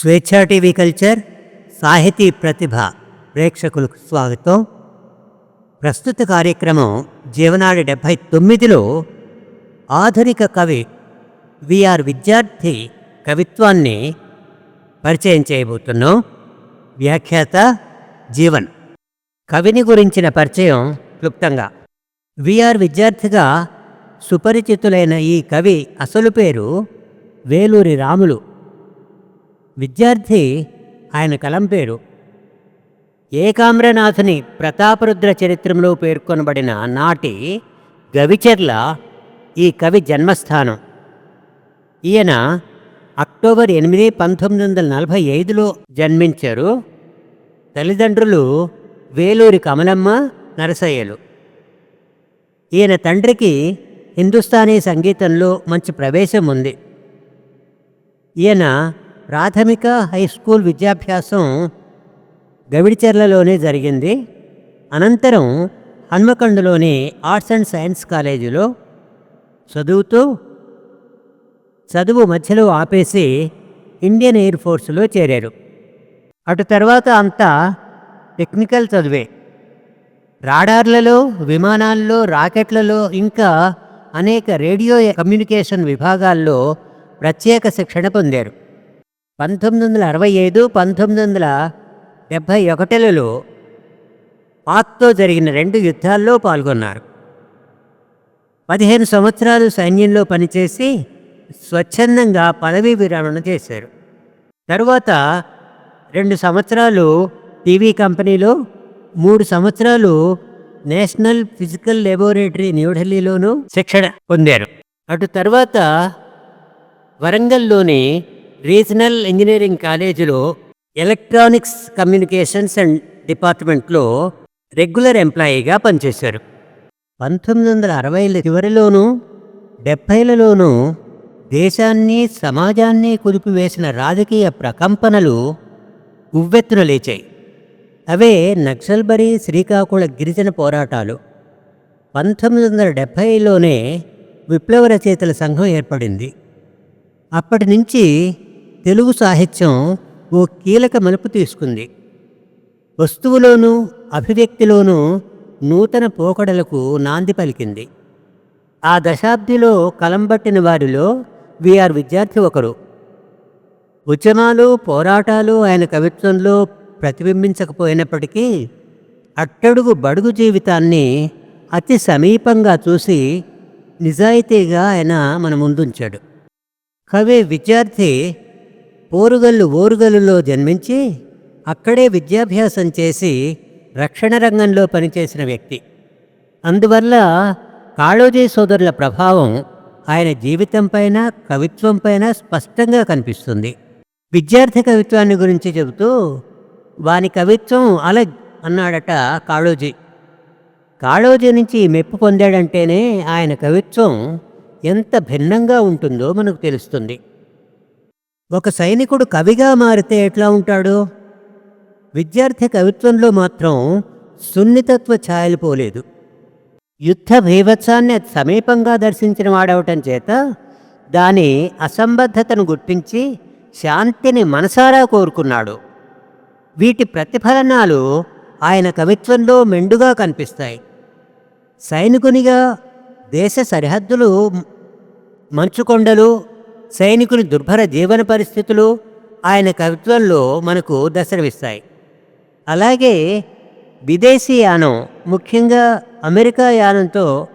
స్వేచ్ఛా TV culture సాహితీ ప్రతిభ ప్రేక్షకులకు స్వాగతం. ప్రస్తుత కార్యక్రమం జీవనాడి డెబ్భై తొమ్మిదిలో ఆధునిక కవి విఆర్ విద్యార్థి కవిత్వాన్ని పరిచయం చేయబోతున్నాం. వ్యాఖ్యాత జీవన్. కవిని గురించిన పరిచయం క్లుప్తంగా. విఆర్ విద్యార్థిగా సుపరిచితులైన ఈ కవి అసలు పేరు వేలూరి రాములు. విద్యార్థి ఆయన కలం పేరు. ఏకామ్రనాథుని ప్రతాపరుద్ర చరిత్రంలో పేర్కొనబడిన నాటి గవిచెర్ల ఈ కవి జన్మస్థానం. ఈయన అక్టోబర్ ఎనిమిది పంతొమ్మిది వందల నలభై ఐదులో జన్మించారు. తల్లిదండ్రులు వేలూరి కమలమ్మ నరసయ్యలు. ఈయన తండ్రికి హిందుస్థానీ సంగీతంలో మంచి ప్రవేశం ఉంది ఈయన ప్రాథమిక హై స్కూల్ విద్యాభ్యాసం గవిడిచెర్లలోనే జరిగింది. అనంతరం హన్మకొండలోని ఆర్ట్స్ అండ్ సైన్స్ కాలేజీలో చదువుతూ చదువు మధ్యలో ఆపేసి ఇండియన్ ఎయిర్ ఫోర్స్లో చేరారు. అటు తర్వాత అంతా టెక్నికల్ చదివే. రాడార్లలో విమానాల్లో రాకెట్లలో ఇంకా అనేక రేడియో కమ్యూనికేషన్ విభాగాల్లో ప్రత్యేక శిక్షణ పొందారు. పంతొమ్మిది వందల అరవై ఐదు పంతొమ్మిది వందల డెబ్భై ఒకటిలలో పాక్తో జరిగిన రెండు యుద్ధాల్లో పాల్గొన్నారు. పదిహేను సంవత్సరాలు సైన్యంలో పనిచేసి స్వచ్ఛందంగా పదవీ విరమణ చేశారు. తరువాత రెండు సంవత్సరాలు టీవీ కంపెనీలో మూడు సంవత్సరాలు నేషనల్ ఫిజికల్ లెబొరేటరీ న్యూఢిల్లీలోనూ శిక్షణ పొందారు. అటు తర్వాత వరంగల్లోని రీజనల్ ఇంజనీరింగ్ కాలేజీలో ఎలక్ట్రానిక్స్ కమ్యూనికేషన్స్ అండ్ డిపార్ట్మెంట్లో రెగ్యులర్ ఎంప్లాయీగా పనిచేశారు. పంతొమ్మిది వందల అరవైల చివరిలోనూ డెబ్భైలలోనూ దేశాన్ని సమాజాన్ని కుదిపివేసిన రాజకీయ ప్రకంపనలు ఉవ్వెత్తున లేచాయి. అవే నక్సల్బరీ శ్రీకాకుళ గిరిజన పోరాటాలు. పంతొమ్మిది వందల డెబ్భైలోనే విప్లవ రచయితల సంఘం ఏర్పడింది. అప్పటి నుంచి తెలుగు సాహిత్యం ఓ కీలక మలుపు తీసుకుంది. వస్తువులోనూ అభివ్యక్తిలోనూ నూతన పోకడలకు నాంది పలికింది. ఆ దశాబ్దిలో కలంబట్టిన వారిలో విఆర్ విద్యార్థి ఒకరు. ఉద్యమాలు పోరాటాలు ఆయన కవిత్వంలో ప్రతిబింబించకపోయినప్పటికీ అట్టడుగు బడుగు జీవితాన్ని అతి సమీపంగా చూసి నిజాయితీగా ఆయన మన ముందుంచాడు. కవి విద్యార్థి పోరుగల్లు ఓరుగల్లులో జన్మించి అక్కడే విద్యాభ్యాసం చేసి రక్షణ రంగంలో పనిచేసిన వ్యక్తి. అందువల్ల కాళోజీ సోదరుల ప్రభావం ఆయన జీవితంపైన కవిత్వంపైన స్పష్టంగా కనిపిస్తుంది. విద్యార్థి కవిత్వాన్ని గురించి చెబుతూ వాని కవిత్వం అలగ్ అన్నాడట కాళోజీ. కాళోజీ నుంచి మెప్పు పొందాడంటేనే ఆయన కవిత్వం ఎంత భిన్నంగా ఉంటుందో మనకు తెలుస్తుంది. ఒక సైనికుడు కవిగా మారితే ఎట్లా ఉంటాడు? విద్యార్థి కవిత్వంలో మాత్రం సున్నితత్వ ఛాయలు పోలేదు యుద్ధ భీభత్సాన్ని సమీపంగా దర్శించిన వాడవటం చేత దాని అసంబద్ధతను గుర్తించి శాంతిని మనసారా కోరుకున్నాడు. వీటి ప్రతిఫలనాలు ఆయన కవిత్వంలో మెండుగా కనిపిస్తాయి. సైనికునిగా దేశ సరిహద్దులు మంచుకొండలు సైనికుని దుర్భర జీవన పరిస్థితులు ఆయన కవిత్వంలో మనకు దర్శనమిస్తాయి. అలాగే విదేశీ యానం ముఖ్యంగా అమెరికా యానంతో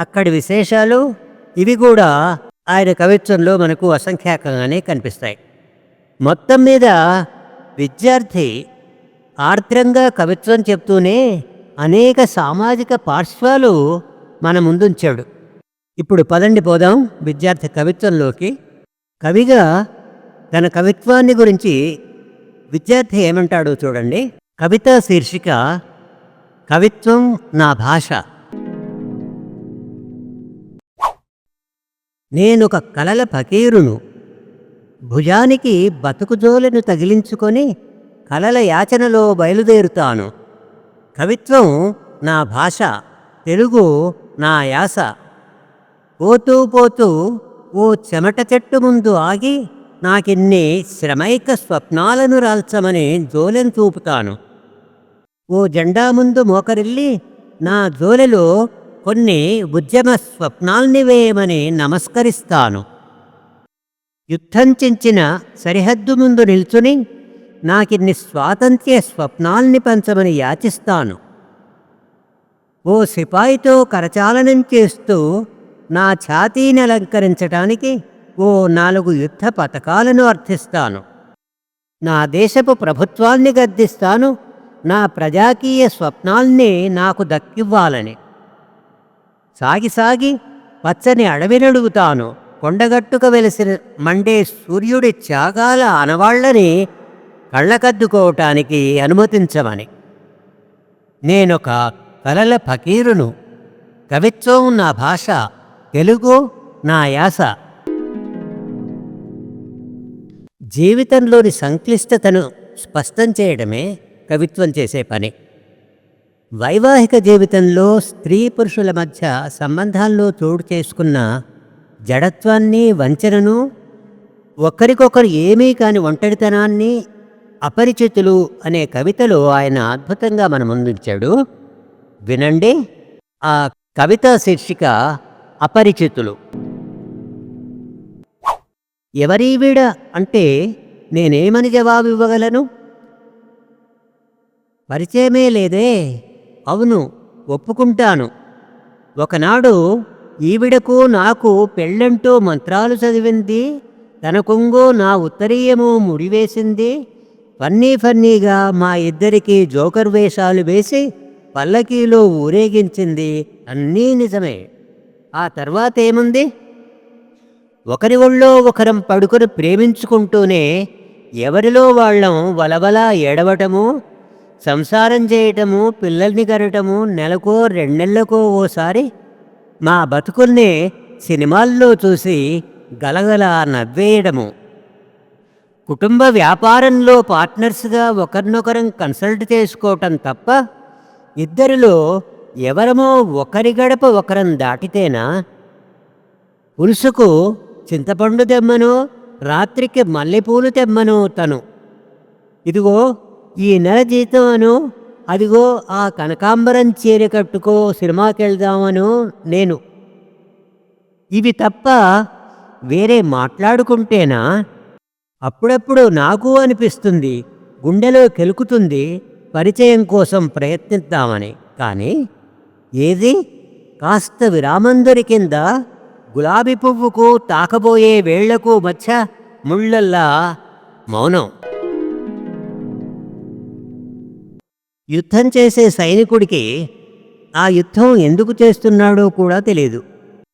అక్కడి విశేషాలు ఇవి కూడా ఆయన కవిత్వంలో మనకు అసంఖ్యాకంగానే కనిపిస్తాయి. మొత్తం మీద విద్యార్థి ఆర్ద్రంగా కవిత్వం చెప్తూనే అనేక సామాజిక పార్శ్వాలు మన ముందుంచాడు. ఇప్పుడు పదండి పోదాం విద్యార్థి కవిత్వంలోకి. కవిగా తన కవిత్వాన్ని గురించి విద్యార్థి ఏమంటాడో చూడండి. కవిత శీర్షిక కవిత్వం నా భాష నేనొక కలల ఫకీరును భుజానికి బతుకుజోలను తగిలించుకొని కలల యాచనలో బయలుదేరుతాను. కవిత్వం నా భాష తెలుగు నా యాస. పోతూ పోతూ ఓ చెమట చెట్టు ముందు ఆగి నాకిన్ని శ్రమైక స్వప్నాలను రాల్చమని జోలెను చూపుతాను. ఓ జెండా ముందు మోకరిల్లి నా జోలెలో కొన్ని ఉద్యమ స్వప్నాల్ని వేయమని నమస్కరిస్తాను. యుద్ధం చించిన సరిహద్దు ముందు నిల్చుని నాకిన్ని స్వాతంత్ర్య స్వప్నాల్ని పంచమని యాచిస్తాను. ఓ సిపాయితో కరచాలనం చేస్తూ నా ఛాతీని అలంకరించటానికి ఓ నాలుగు యుద్ధ పథకాలను అర్థిస్తాను. నా దేశపు ప్రభుత్వాన్ని గద్దిస్తాను. నా ప్రజాకీయ స్వప్నాల్ని నాకు దక్కివ్వాలని. సాగి సాగి పచ్చని అడవినడుగుతాను. కొండగట్టుక వెలిసిన మండే సూర్యుడి త్యాగాల అనవాళ్ళని కళ్ళకద్దుకోవటానికి అనుమతించమని. నేనొక కలల ఫకీరును. కవిత్వం నా భాష. తెలుగు నా యాస. జీవితంలోని సంక్లిష్టతను స్పష్టం చేయడమే కవిత్వం చేసే పని. వైవాహిక జీవితంలో స్త్రీ పురుషుల మధ్య సంబంధాల్లో చోటు చేసుకున్న జడత్వాన్ని వంచనను ఒకరికొకరు ఏమీ కాని ఒంటరితనాన్ని అపరిచితులు అనే కవితలో ఆయన అద్భుతంగా మన ముందుంచాడు వినండి. ఆ కవిత శీర్షిక అపరిచితులు. ఎవరీవిడ అంటే నేనేమని జవాబు ఇవ్వగలను పరిచయమే లేదే. అవును ఒప్పుకుంటాను. ఒకనాడు ఈవిడకు నాకు పెళ్ళంటూ మంత్రాలు చదివింది. తన కొంగు నా ఉత్తరీయము ముడివేసింది. ఫన్నీ ఫన్నీగా మా ఇద్దరికి జోకర్ వేషాలు వేసి పల్లకీలో ఊరేగించింది. అన్నీ నిజమే. ఆ తర్వాత ఏముంది? ఒకరి ఒళ్ళో ఒకరం పడుకొని ప్రేమించుకుంటూనే ఎవరిలో వాళ్ళం వలవలా ఏడవటము సంసారం చేయటము పిల్లల్ని గరటము నెలకో రెండెళ్ళకో ఓసారి మా బతుకుల్ని సినిమాల్లో చూసి గలగల నవ్వేయడము. కుటుంబ వ్యాపారంలో పార్ట్నర్స్గా ఒకరినొకరం కన్సల్ట్ చేసుకోవటం తప్ప ఇద్దరిలో ఎవరమో ఒకరి గడప ఒకరం దాటితేనా? పులుసుకు చింతపండు తెమ్మను రాత్రికి మల్లెపూలు తెమ్మను తను. ఇదిగో ఈ నెల జీతమను అదిగో ఆ కనకాంబరం చీర కట్టుకో సినిమాకెళ్దామను నేను. ఇవి తప్ప వేరే మాట్లాడుకుంటేనా? అప్పుడప్పుడు నాకు అనిపిస్తుంది గుండెలో కెలుకుతుంది పరిచయం కోసం ప్రయత్నిద్దామని. కానీ ఏది? కాస్త విరామం కింద గులాబీ పువ్వుకు తాకబోయే వేళ్ళకు మధ్య ముళ్ళల్లా మౌనం. యుద్ధం చేసే సైనికుడికి ఆ యుద్ధం ఎందుకు చేస్తున్నాడో కూడా తెలియదు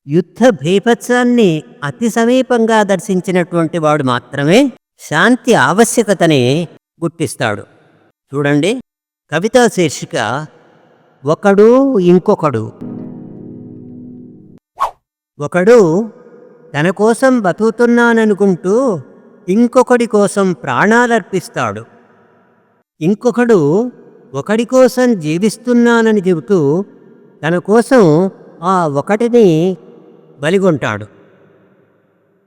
యుద్ధ భీభత్సాన్ని అతి సమీపంగా దర్శించినటువంటి వాడు మాత్రమే శాంతి ఆవశ్యకతని గుర్తిస్తాడు. చూడండి. కవితా శీర్షిక ఒకడు ఇంకొకడు. ఒకడు తన కోసం బతుకుతున్నాననుకుంటూ ఇంకొకడి కోసం ప్రాణాలర్పిస్తాడు. ఇంకొకడు ఒకడి కోసం జీవిస్తున్నానని చెబుతూ తన కోసం ఆ ఒకటిని బలిగొంటాడు.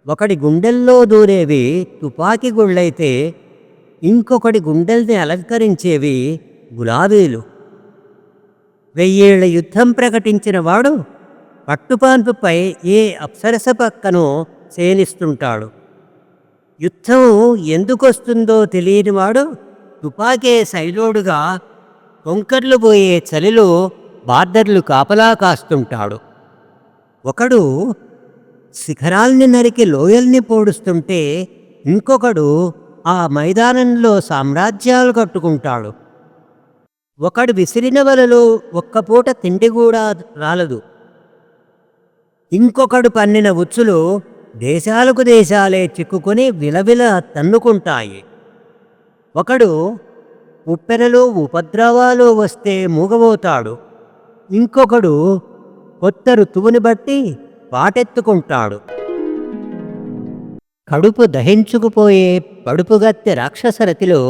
ఒకడి గుండెల్లో దూరేవి తుపాకీ గుళ్ళైతే ఇంకొకటి గుండెల్ని అలంకరించేవి గులాబీలు. వెయ్యేళ్ళ యుద్ధం ప్రకటించిన వాడు పట్టుపాన్పుపై ఏ అప్సరస పక్కనో సేనిస్తుంటాడు. యుద్ధం ఎందుకొస్తుందో తెలియనివాడు తుపాకే సైలోడుగా కొంకర్లు పోయే చలిలో బార్డర్లు కాపలా కాస్తుంటాడు. ఒకడు శిఖరాల్ని నరికి లోయల్ని పోడుస్తుంటే ఇంకొకడు ఆ మైదానంలో సామ్రాజ్యాలు కట్టుకుంటాడు. ఒకడు విసిరిన వలలో ఒక్కపూట తిండి కూడా రాలదు. ఇంకొకడు పన్నిన ఉచ్చులు దేశాలకు దేశాలే చిక్కుకొని విలవిల తన్నుకుంటాయి. ఒకడు ఉప్పెనలు ఉపద్రవాలు వస్తే మూగబోతాడు. ఇంకొకడు కొత్త ఋతువుని బట్టి పాటెత్తుకుంటాడు. కడుపు దహించుకుపోయే పడుపుగత్తె రాక్షసరతిలో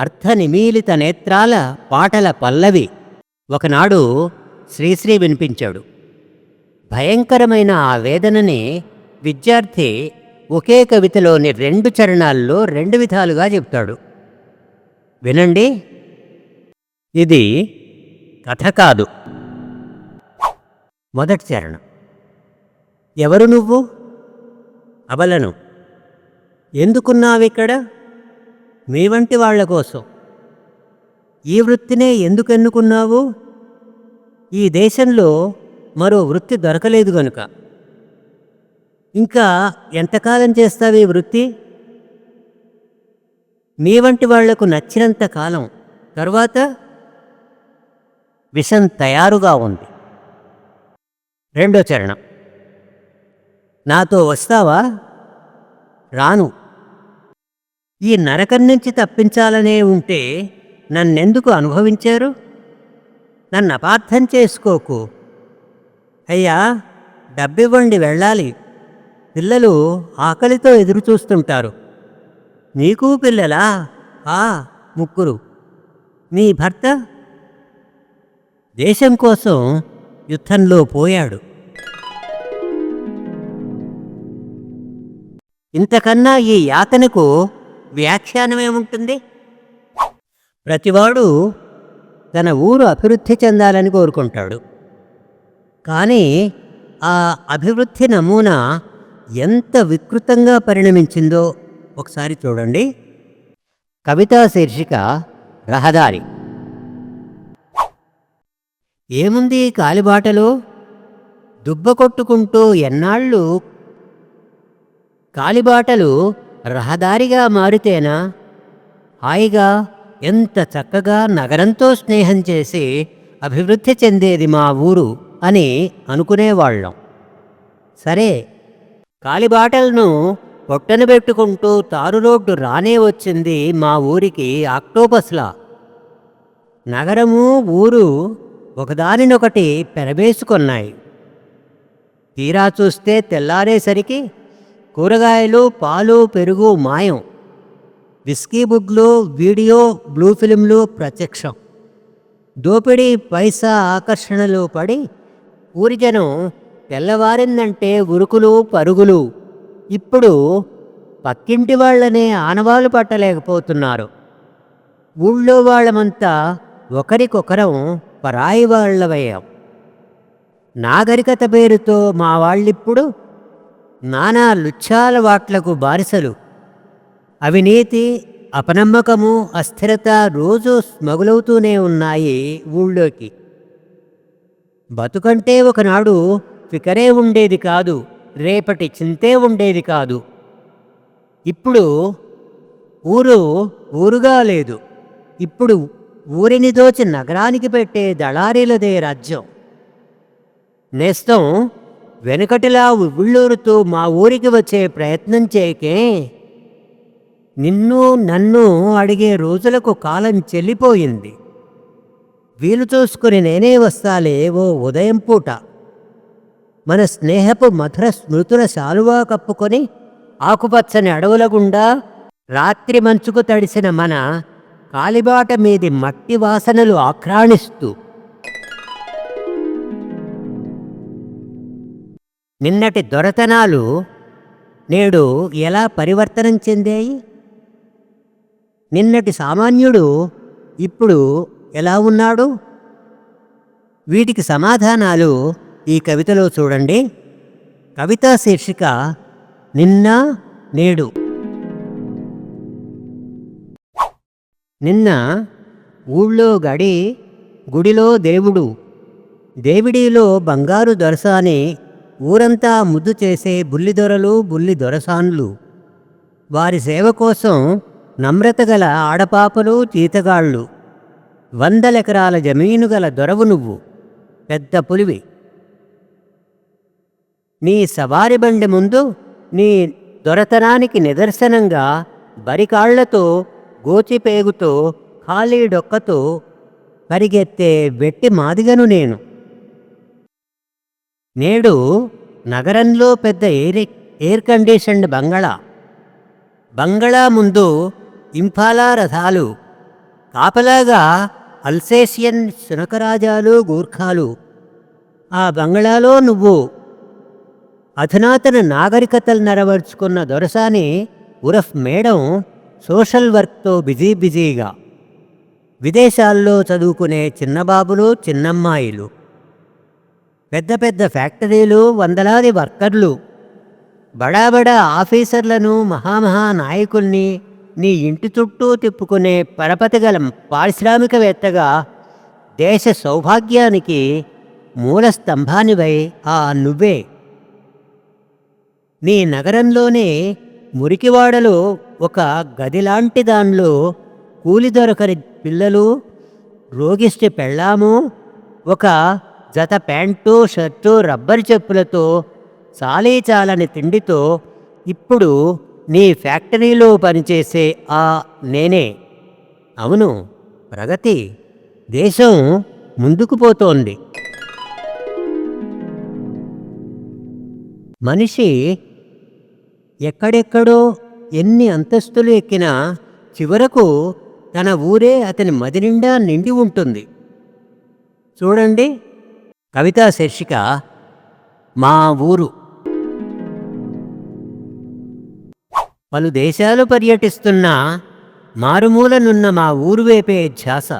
అర్థనిమీలిత నేత్రాల పాటల పల్లవి. ఒకనాడు శ్రీశ్రీ వినిపించాడు. భయంకరమైన ఆ వేదనని విద్యార్థి ఒకే కవితలోని రెండు చరణాల్లో రెండు విధాలుగా చెప్తాడు. వినండి. ఇది కథ కాదు. మొదటి చరణం. ఎవరు నువ్వు? అబలను. ఎందుకున్నావిక్కడ? మీ వంటి వాళ్ళ కోసం. ఈ వృత్తినే ఎందుకు ఎన్నుకున్నావు? ఈ దేశంలో మరో వృత్తి దొరకలేదు గనుక. ఇంకా ఎంతకాలం చేస్తావు ఈ వృత్తి? మీ వంటి వాళ్ళకు నచ్చినంత కాలం తర్వాత విషం తయారుగా ఉంది. రెండో చరణం. నాతో వస్తావా? రాను. ఈ నరకం నుంచి తప్పించాలనే ఉంటే నన్నెందుకు అనుభవించారు? నన్ను అపార్థం చేసుకోకు. అయ్యా డబ్బివ్వండి వెళ్ళాలి. పిల్లలు ఆకలితో ఎదురు చూస్తుంటారు. నీకు పిల్లలా? ఆ ముగ్గురు. నీ భర్త? దేశం కోసం యుద్ధంలో పోయాడు. ఇంతకన్నా ఈ యాతనకు వ్యాఖ్యానం ఏముంటుంది ప్రతివాడు తన ఊరు అభివృద్ధి చెందాలని కోరుకుంటాడు. కానీ ఆ అభివృద్ధి నమూనా ఎంత వికృతంగా పరిణమించిందో ఒకసారి చూడండి. కవితా శీర్షిక రహదారి. ఏముంది కాలిబాటలో? దుబ్బ కొట్టుకుంటూ ఎన్నాళ్ళు కాలిబాటలు రహదారిగా మారితేనా? హాయిగా ఎంత చక్కగా నగరంతో స్నేహం చేసి అభివృద్ధి చెందేది మా ఊరు అని అనుకునేవాళ్ళం. సరే కాలిబాటలను పొట్టన పెట్టుకుంటూ తారు రోడ్డు రానే వచ్చింది మా ఊరికి ఆక్టోపస్లా. నగరము ఊరు ఒకదానినొకటి పెరవేసుకున్నాయి తీరా చూస్తే తెల్లారేసరికి కూరగాయలు పాలు పెరుగు మాయం. విస్కీ బుగ్లు వీడియో బ్లూ ఫిలింలు ప్రత్యక్షం. దోపిడీ పైసా ఆకర్షణలు పడి ఊరి జనం తెల్లవారిందంటే ఉరుకులు పరుగులు. ఇప్పుడు పక్కింటి వాళ్ళనే ఆనవాలు పట్టలేకపోతున్నారు. ఊళ్ళో వాళ్ళమంతా ఒకరికొకరం పరాయి వాళ్ళవయ్యాం. నాగరికత పేరుతో మా వాళ్ళిప్పుడు నానా లుచ్చాలవాట్లకు బానిసలు. అవినీతి అపనమ్మకము అస్థిరత రోజూ స్మగులవుతూనే ఉన్నాయి ఊళ్ళోకి. బతుకంటే ఒకనాడు ఫికరే ఉండేది కాదు రేపటి చింతే ఉండేది కాదు. ఇప్పుడు ఊరు ఊరుగా లేదు. ఇప్పుడు ఊరిని దోచి నగరానికి పెట్టే దళారీలదే రాజ్యం. నేస్తం వెనుకటిలా ఉవ్విళ్ళూరుతూ మా ఊరికి వచ్చే ప్రయత్నం చేయకే నిన్ను నన్ను అడిగే రోజులకు కాలం చెల్లిపోయింది. వీలు చూసుకుని నేనే వస్తాలే ఓ ఉదయం పూట. మన స్నేహపు మధుర స్మృతుల శాలువా కప్పుకొని ఆకుపచ్చని అడవుల గుండా రాత్రి మంచుకు తడిసిన మన కాలిబాట మీది మట్టి వాసనలు ఆక్రాణిస్తూ నిన్నటి దొరతనాలు నేడు ఎలా పరివర్తనం చెందాయి? నిన్నటి సామాన్యుడు ఇప్పుడు ఎలా ఉన్నాడు? వీటికి సమాధానాలు ఈ కవితలో చూడండి. కవితా శీర్షిక నిన్న నేడు. నిన్న ఊళ్ళో గడి గుడిలో దేవుడు దేవిడిలో బంగారు దొరసాని ఊరంతా ముద్దు చేసే బుల్లిదొరలు బుల్లి దొరసాన్లు. వారి సేవ కోసం నమ్రత గల ఆడపాపలు చీతగాళ్ళు వందలెకరాల జమీను గల దొరవు నువ్వు పెద్ద పులివి. నీ సవారి బండి ముందు నీ దొరతనానికి నిదర్శనంగా బరికాళ్ళతో గోచిపేగుతో ఖాళీ డొక్కతో పరిగెత్తే వెట్టి మాదిగను నేను. నేడు నగరంలో పెద్ద ఎయిర్ ఎయిర్ కండిషన్డ్ బంగళా బంగళా ముందు ఇంఫాలా రథాలు కాపలాగా అల్సేషియన్ శునకరాజాలు గూర్ఖాలు. ఆ బంగళాలో నువ్వు అధునాతన నాగరికతలు నెరవేర్చుకున్న దొరసాని ఉరఫ్ మేడం సోషల్ వర్క్తో బిజీ బిజీగా. విదేశాల్లో చదువుకునే చిన్నబాబులు చిన్నమ్మాయిలు. పెద్ద పెద్ద ఫ్యాక్టరీలు వందలాది వర్కర్లు. బడాబడా ఆఫీసర్లను మహామహా నాయకుల్ని నీ ఇంటి చుట్టూ తిప్పుకునే పరపతి గల పారిశ్రామికవేత్తగా దేశ సౌభాగ్యానికి మూల స్తంభానివై ఆ నువ్వే. నీ నగరంలోనే మురికివాడలో ఒక గదిలాంటి దానిలో కూలి దొరకని పిల్లలు రోగిష్టి పెళ్ళాము ఒక జత ప్యాంటు షర్టు రబ్బర్ చెప్పులతో చాలీ చాలని తిండితో ఇప్పుడు నీ ఫ్యాక్టరీలో పనిచేసే ఆ నేనే. అవును ప్రగతి దేశం ముందుకు పోతోంది. మనిషి ఎక్కడెక్కడో ఎన్ని అంతస్తులు ఎక్కినా చివరకు తన ఊరే అతని మదినిండా నిండి ఉంటుంది. చూడండి. కవితా శీర్షిక మా ఊరు. పలు దేశాలు పర్యటిస్తున్న మారుమూలనున్న మా ఊరు వేపే ధ్యాస.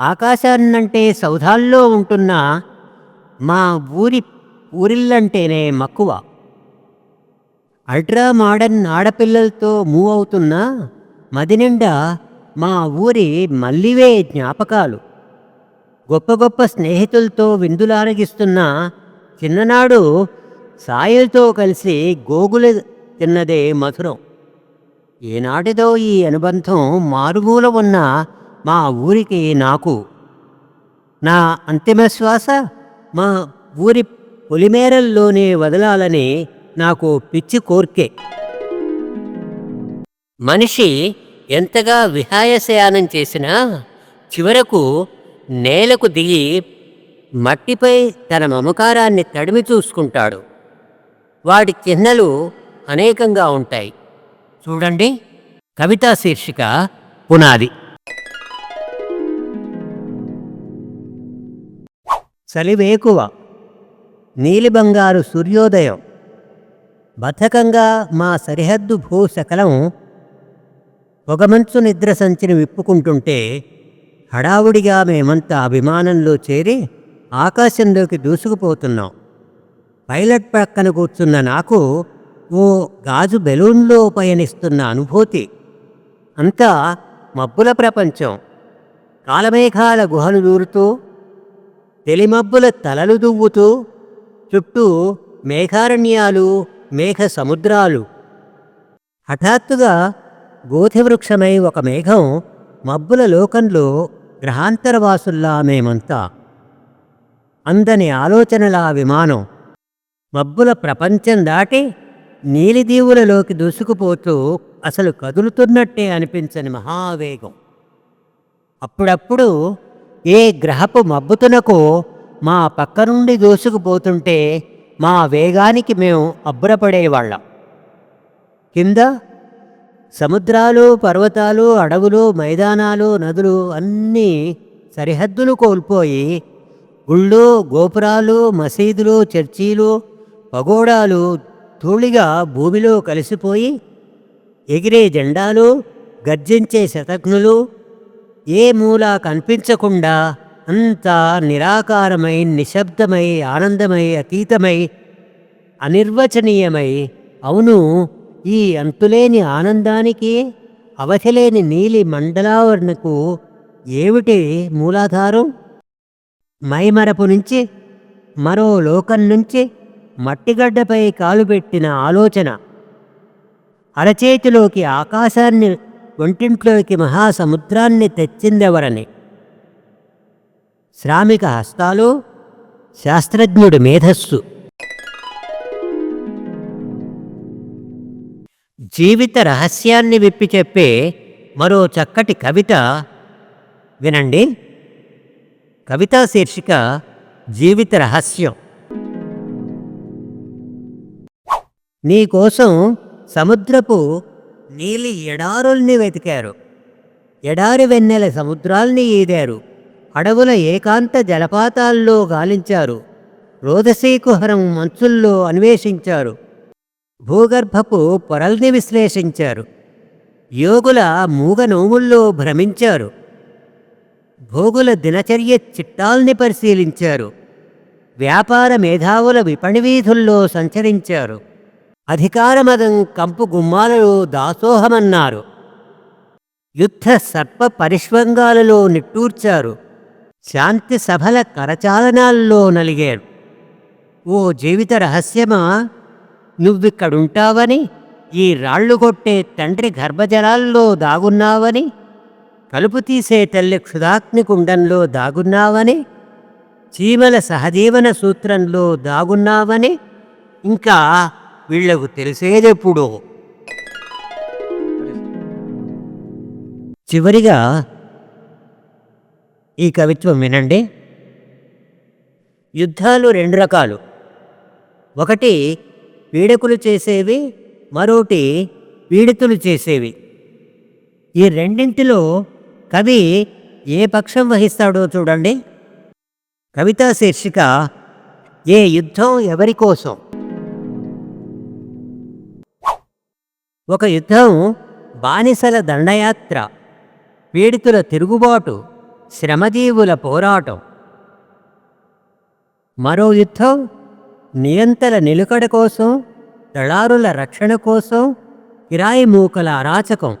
ఆకాశాన్నంటే సౌధాల్లో ఉంటున్న మా ఊరి ఊరిల్లంటేనే మక్కువ. అల్ట్రా మోడర్న్ ఆడపిల్లలతో మూవ్ అవుతున్న మదినిండా మా ఊరి మల్లివే జ్ఞాపకాలు. గొప్ప గొప్ప స్నేహితులతో విందులారగిస్తున్న చిన్ననాడు సాయిలతో కలిసి గోగులు తిన్నదే మధురం. ఏనాటిదో ఈ అనుబంధం మారుమూల ఉన్న మా ఊరికి నాకు. నా అంతిమ శ్వాస మా ఊరి పొలిమేరల్లోనే వదలాలని నాకు పిచ్చి కోర్కే. మనిషి ఎంతగా విహాయశయానం చేసినా చివరకు నేలకు దిగి మట్టిపై తన మమకారాన్ని తడిమి చూసుకుంటాడు. వాటి చిహ్నలు అనేకంగా ఉంటాయి. చూడండి కవితా శీర్షిక పునాది. చలివేకువ నీలిబంగారు సూర్యోదయం. బద్ధకంగా మా సరిహద్దు భూశకలం పొగమంచు నిద్ర సంచిని విప్పుకుంటుంటే హడావుడిగా మేమంతా అభిమానంలో చేరి ఆకాశంలోకి దూసుకుపోతున్నాం. పైలట్ పక్కన కూర్చున్న నాకు ఓ గాజు బెలూన్లో పయనిస్తున్న అనుభూతి. అంతా మబ్బుల ప్రపంచం. కాలమేఘాల గుహలు దూరుతూ తెలిమబ్బుల తలలు దువ్వుతూ చుట్టూ మేఘారణ్యాలు మేఘ సముద్రాలు. హఠాత్తుగా గోధివృక్షమై ఒక మేఘం మబ్బుల లోకంలో గ్రహాంతరవాసుల్లా మేమంతా అందని ఆలోచనల విమానం మబ్బుల ప్రపంచం దాటి నీలిదీవులలోకి దూసుకుపోతూ అసలు కదులుతున్నట్టే అనిపించని మహావేగం. అప్పుడప్పుడు ఏ గ్రహపు మబ్బుతునకు మా పక్క నుండి దూసుకుపోతుంటే మా వేగానికి మేము అబ్బురపడేవాళ్ళం. కింద సముద్రాలు పర్వతాలు అడవులు మైదానాలు నదులు అన్నీ సరిహద్దులు కోల్పోయి గుళ్ళు గోపురాలు మసీదులు చర్చీలు పగోడాలు ధూళిగా భూమిలో కలిసిపోయి ఎగిరే జెండాలు గర్జించే శతఘ్నులు ఏ మూలా కనిపించకుండా అంతా నిరాకారమై నిశ్శబ్దమై ఆనందమై అతీతమై అనిర్వచనీయమై అవును ఈ అంతులేని ఆనందానికి అవధిలేని నీలి మండలావరణకు ఏమిటి మూలాధారం? మైమరపు నుంచి మరో లోకం నుంచి మట్టిగడ్డపై కాలుపెట్టిన ఆలోచన. అరచేతిలోకి ఆకాశాన్ని ఒంటింట్లోకి మహాసముద్రాన్ని తెచ్చిందెవరని. శ్రామిక హస్తాలు శాస్త్రజ్ఞుడి మేధస్సు. జీవిత రహస్యాన్ని విప్పి చెప్పే మరో చక్కటి కవిత. వినండి. కవితా శీర్షిక జీవిత రహస్యం. నీకోసం సముద్రపు నీలి ఎడారుల్ని వెతికారు. ఎడారి వెన్నెల సముద్రాల్ని ఈదారు. అడవుల ఏకాంత జలపాతాల్లో గాలించారు. రోదసీకుహరం మంచుల్లో అన్వేషించారు. భూగర్భపు పొరల్ని విశ్లేషించారు. యోగుల మూగ నోముల్లో భ్రమించారు. భోగుల దినచర్య చిట్టాల్ని పరిశీలించారు. వ్యాపార మేధావుల విపణి వీధుల్లో సంచరించారు. అధికారమదం కంపు గుమ్మాలలో దాసోహమన్నారు. యుద్ధ సర్ప పరిష్వంగాలలో నిట్టూర్చారు. శాంతి సభల కరచాలనాల్లో నలిగారు. ఓ జీవిత రహస్యమా? నువ్విక్కడుంటావని ఈ రాళ్ళు కొట్టే తండ్రి గర్భజలాల్లో దాగున్నావని కలుపు తీసే తల్లి క్షుదాగ్ని కుండంలో దాగున్నావని చీమల సహజీవన సూత్రంలో దాగున్నావని ఇంకా వీళ్ళకు తెలిసేదెప్పుడో? చివరిగా ఈ కవిత్వం వినండి. యుద్ధాలు రెండు రకాలు. ఒకటి పీడకులు చేసేవి మరోటి పీడితులు చేసేవి. ఈ రెండింటిలో కవి ఏ పక్షం వహిస్తాడో చూడండి. కవితా శీర్షిక ఏ యుద్ధం ఎవరి కోసం? ఒక యుద్ధం బానిసల దండయాత్ర పీడితుల తిరుగుబాటు శ్రమజీవుల పోరాటం. మరో యుద్ధం నియంతల నిలుకడ కోసం దళారుల రక్షణ కోసం కిరాయి మూకల అరాచకం.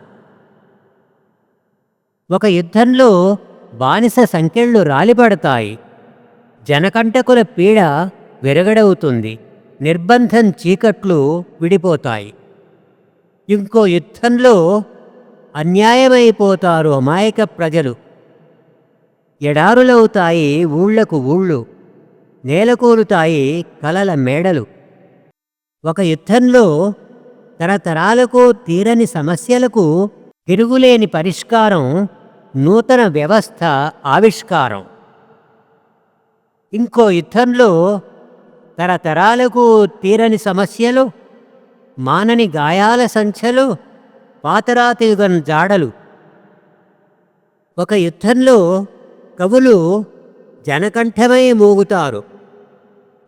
ఒక యుద్ధంలో బానిస సంఖ్యళ్ళు రాలిపడతాయి. జనకంటకుల పీడ విరగడవుతుంది. నిర్బంధం చీకట్లు విడిపోతాయి. ఇంకో యుద్ధంలో అన్యాయమైపోతారు అమాయక ప్రజలు. ఎడారులవుతాయి ఊళ్ళకు ఊళ్ళు. నేలకూరుతాయి కలల మేడలు. ఒక యుద్ధంలో తరతరాలకు తీరని సమస్యలకు తిరుగులేని పరిష్కారం నూతన వ్యవస్థ ఆవిష్కారం. ఇంకో యుద్ధంలో తరతరాలకు తీరని సమస్యలు మానని గాయాల సంఖ్యలు పాతరాతియుగం జాడలు. ఒక యుద్ధంలో కవులు జనకంఠమై మోగుతారు.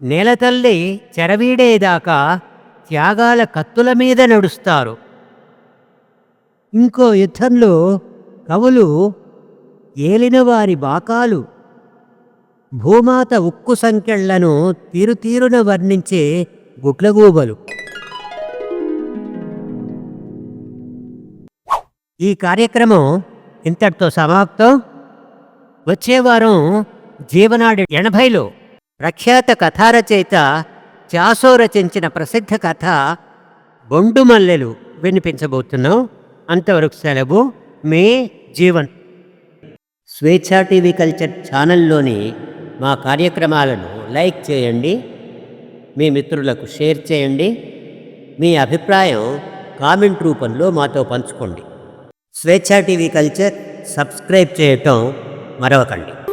నేలతల్లి చెరవీడేదాకా త్యాగాల కత్తుల మీద నడుస్తారు. ఇంకో యుద్ధంలో కవులు ఏలినవారి బాకాలు భూమాత ఉక్కు సంఖ్యలను తీరుతీరున వర్ణించే గుడ్లగూబలు. ఈ కార్యక్రమం ఇంతటితో సమాప్తం. వచ్చే వారం జీవనాడి ఎనభైలో. ప్రఖ్యాత కథా రచయిత చాసో రచించిన ప్రసిద్ధ కథ బొండు మల్లెలు వినిపించబోతున్నాం. అంతవరకు సెలవు. మే జీవన్. స్వేచ్ఛా టీవీ కల్చర్ ఛానల్లోని మా కార్యక్రమాలను లైక్ చేయండి. మీ మిత్రులకు షేర్ చేయండి. మీ అభిప్రాయం కామెంట్ రూపంలో మాతో పంచుకోండి. స్వేచ్ఛా టీవీ కల్చర్ సబ్స్క్రైబ్ చేయటం మరవకండి.